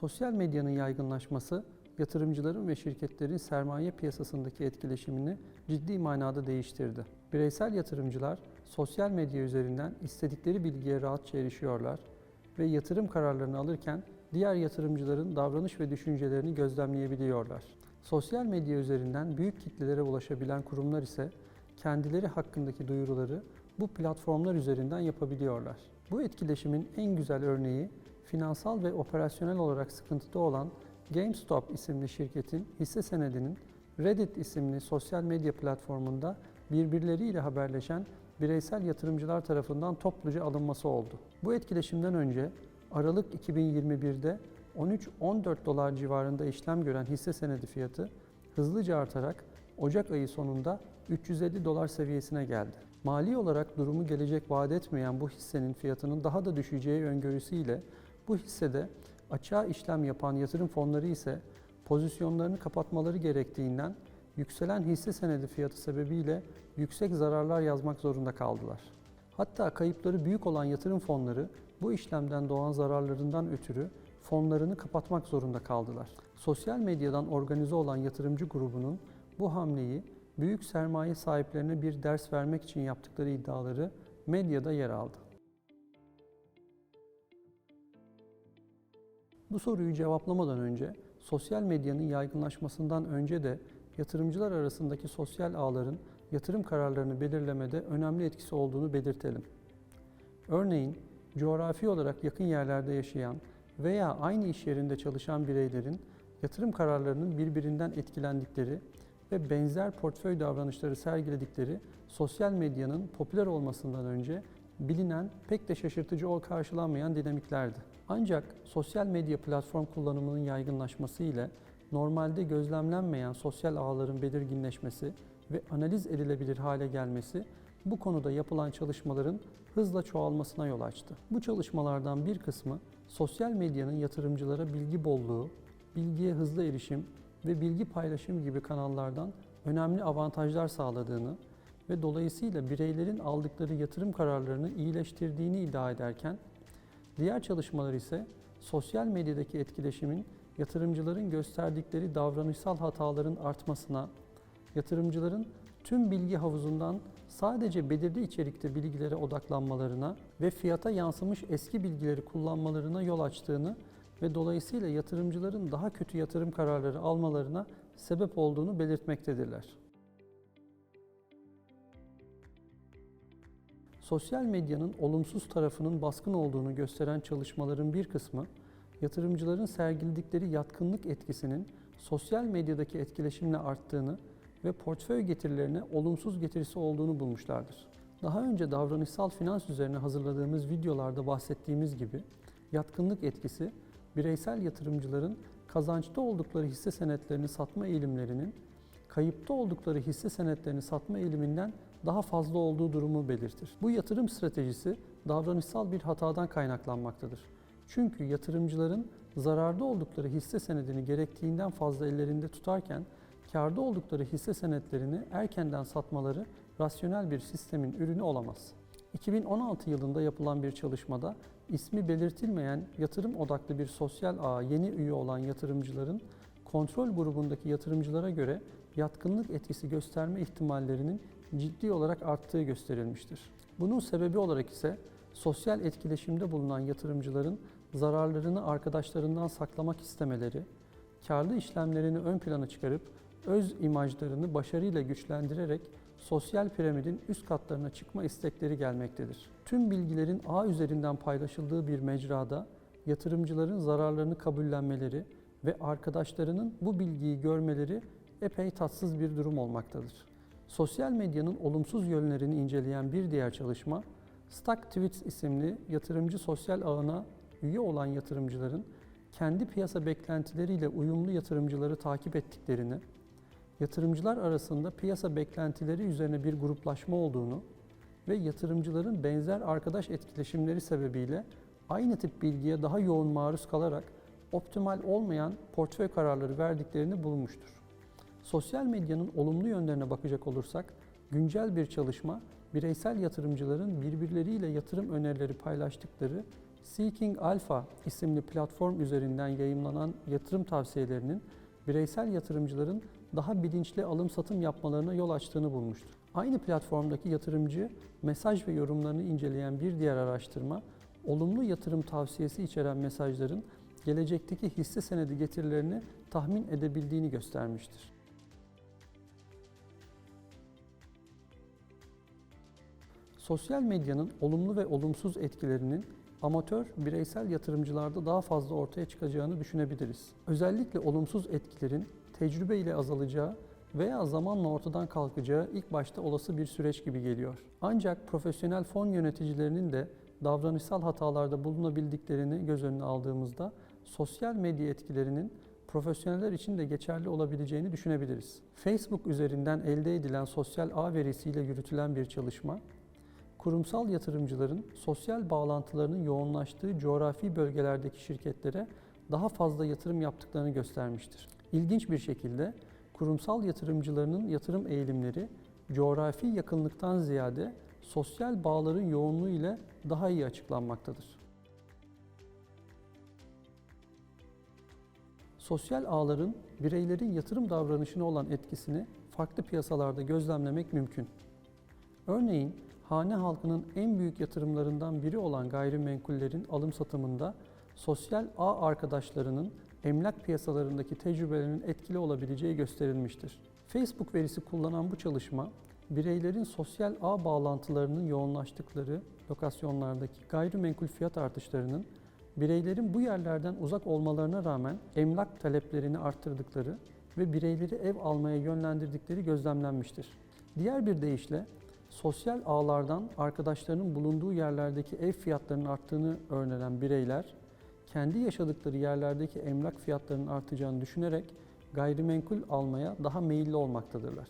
Sosyal medyanın yaygınlaşması yatırımcıların ve şirketlerin sermaye piyasasındaki etkileşimini ciddi manada değiştirdi. Bireysel yatırımcılar sosyal medya üzerinden istedikleri bilgiye rahatça erişiyorlar ve yatırım kararlarını alırken diğer yatırımcıların davranış ve düşüncelerini gözlemleyebiliyorlar. Sosyal medya üzerinden büyük kitlelere ulaşabilen kurumlar ise kendileri hakkındaki duyuruları bu platformlar üzerinden yapabiliyorlar. Bu etkileşimin en güzel örneği finansal ve operasyonel olarak sıkıntıda olan GameStop isimli şirketin hisse senedinin Reddit isimli sosyal medya platformunda birbirleriyle haberleşen bireysel yatırımcılar tarafından topluca alınması oldu. Bu etkileşimden önce Aralık 2021'de 13-14 dolar civarında işlem gören hisse senedi fiyatı hızlıca artarak Ocak ayı sonunda 350 dolar seviyesine geldi. Mali olarak durumu gelecek vaat etmeyen bu hissenin fiyatının daha da düşeceği öngörüsüyle bu hissede açığa işlem yapan yatırım fonları ise pozisyonlarını kapatmaları gerektiğinden yükselen hisse senedi fiyatı sebebiyle yüksek zararlar yazmak zorunda kaldılar. Hatta kayıpları büyük olan yatırım fonları bu işlemden doğan zararlarından ötürü fonlarını kapatmak zorunda kaldılar. Sosyal medyadan organize olan yatırımcı grubunun bu hamleyi büyük sermaye sahiplerine bir ders vermek için yaptıkları iddiaları medyada yer aldı. Bu soruyu cevaplamadan önce sosyal medyanın yaygınlaşmasından önce de yatırımcılar arasındaki sosyal ağların yatırım kararlarını belirlemede önemli etkisi olduğunu belirtelim. Örneğin coğrafi olarak yakın yerlerde yaşayan veya aynı iş yerinde çalışan bireylerin yatırım kararlarının birbirinden etkilendikleri ve benzer portföy davranışları sergiledikleri sosyal medyanın popüler olmasından önce bilinen pek de şaşırtıcı ol karşılanmayan dinamiklerdi. Ancak sosyal medya platform kullanımının yaygınlaşması ile normalde gözlemlenmeyen sosyal ağların belirginleşmesi ve analiz edilebilir hale gelmesi bu konuda yapılan çalışmaların hızla çoğalmasına yol açtı. Bu çalışmalardan bir kısmı sosyal medyanın yatırımcılara bilgi bolluğu, bilgiye hızlı erişim ve bilgi paylaşım gibi kanallardan önemli avantajlar sağladığını ve dolayısıyla bireylerin aldıkları yatırım kararlarını iyileştirdiğini iddia ederken, diğer çalışmalar ise sosyal medyadaki etkileşimin yatırımcıların gösterdikleri davranışsal hataların artmasına, yatırımcıların tüm bilgi havuzundan sadece belirli içerikte bilgilere odaklanmalarına ve fiyata yansımış eski bilgileri kullanmalarına yol açtığını ve dolayısıyla yatırımcıların daha kötü yatırım kararları almalarına sebep olduğunu belirtmektedirler. Sosyal medyanın olumsuz tarafının baskın olduğunu gösteren çalışmaların bir kısmı, yatırımcıların sergiledikleri yatkınlık etkisinin sosyal medyadaki etkileşimle arttığını ve portföy getirilerine olumsuz getirisi olduğunu bulmuşlardır. Daha önce davranışsal finans üzerine hazırladığımız videolarda bahsettiğimiz gibi yatkınlık etkisi bireysel yatırımcıların kazançta oldukları hisse senetlerini satma eğilimlerinin kayıpta oldukları hisse senetlerini satma eğiliminden daha fazla olduğu durumu belirtir. Bu yatırım stratejisi davranışsal bir hatadan kaynaklanmaktadır. Çünkü yatırımcıların zararda oldukları hisse senedini gerektiğinden fazla ellerinde tutarken karda oldukları hisse senetlerini erkenden satmaları rasyonel bir sistemin ürünü olamaz. 2016 yılında yapılan bir çalışmada ismi belirtilmeyen yatırım odaklı bir sosyal ağa yeni üye olan yatırımcıların kontrol grubundaki yatırımcılara göre yatkınlık etkisi gösterme ihtimallerinin ciddi olarak arttığı gösterilmiştir. Bunun sebebi olarak ise sosyal etkileşimde bulunan yatırımcıların zararlarını arkadaşlarından saklamak istemeleri, karlı işlemlerini ön plana çıkarıp öz imajlarını başarıyla güçlendirerek sosyal piramidin üst katlarına çıkma istekleri gelmektedir. Tüm bilgilerin ağ üzerinden paylaşıldığı bir mecrada yatırımcıların zararlarını kabullenmeleri ve arkadaşlarının bu bilgiyi görmeleri epey tatsız bir durum olmaktadır. Sosyal medyanın olumsuz yönlerini inceleyen bir diğer çalışma, Stock Tweets isimli yatırımcı sosyal ağına üye olan yatırımcıların kendi piyasa beklentileriyle uyumlu yatırımcıları takip ettiklerini, yatırımcılar arasında piyasa beklentileri üzerine bir gruplaşma olduğunu ve yatırımcıların benzer arkadaş etkileşimleri sebebiyle aynı tip bilgiye daha yoğun maruz kalarak optimal olmayan portföy kararları verdiklerini bulmuştur. Sosyal medyanın olumlu yönlerine bakacak olursak, güncel bir çalışma bireysel yatırımcıların birbirleriyle yatırım önerileri paylaştıkları Seeking Alpha isimli platform üzerinden yayımlanan yatırım tavsiyelerinin bireysel yatırımcıların daha bilinçli alım satım yapmalarına yol açtığını bulmuştur. Aynı platformdaki yatırımcı mesaj ve yorumlarını inceleyen bir diğer araştırma, olumlu yatırım tavsiyesi içeren mesajların gelecekteki hisse senedi getirilerini tahmin edebildiğini göstermiştir. Sosyal medyanın olumlu ve olumsuz etkilerinin amatör bireysel yatırımcılarda daha fazla ortaya çıkacağını düşünebiliriz. Özellikle olumsuz etkilerin tecrübe ile azalacağı veya zamanla ortadan kalkacağı ilk başta olası bir süreç gibi geliyor. Ancak profesyonel fon yöneticilerinin de davranışsal hatalarda bulunabildiklerini göz önüne aldığımızda sosyal medya etkilerinin profesyoneller için de geçerli olabileceğini düşünebiliriz. Facebook üzerinden elde edilen sosyal ağ verisiyle yürütülen bir çalışma, kurumsal yatırımcıların sosyal bağlantılarının yoğunlaştığı coğrafi bölgelerdeki şirketlere daha fazla yatırım yaptıklarını göstermiştir. İlginç bir şekilde kurumsal yatırımcılarının yatırım eğilimleri coğrafi yakınlıktan ziyade sosyal bağların yoğunluğu ile daha iyi açıklanmaktadır. Sosyal ağların bireylerin yatırım davranışına olan etkisini farklı piyasalarda gözlemlemek mümkün. Örneğin hane halkının en büyük yatırımlarından biri olan gayrimenkullerin alım satımında sosyal ağ arkadaşlarının emlak piyasalarındaki tecrübelerinin etkili olabileceği gösterilmiştir. Facebook verisi kullanan bu çalışma, bireylerin sosyal ağ bağlantılarının yoğunlaştıkları lokasyonlardaki gayrimenkul fiyat artışlarının bireylerin bu yerlerden uzak olmalarına rağmen emlak taleplerini arttırdıkları ve bireyleri ev almaya yönlendirdikleri gözlemlenmiştir. Diğer bir deyişle sosyal ağlardan arkadaşlarının bulunduğu yerlerdeki ev fiyatlarının arttığını öğrenen bireyler kendi yaşadıkları yerlerdeki emlak fiyatlarının artacağını düşünerek gayrimenkul almaya daha meyilli olmaktadırlar.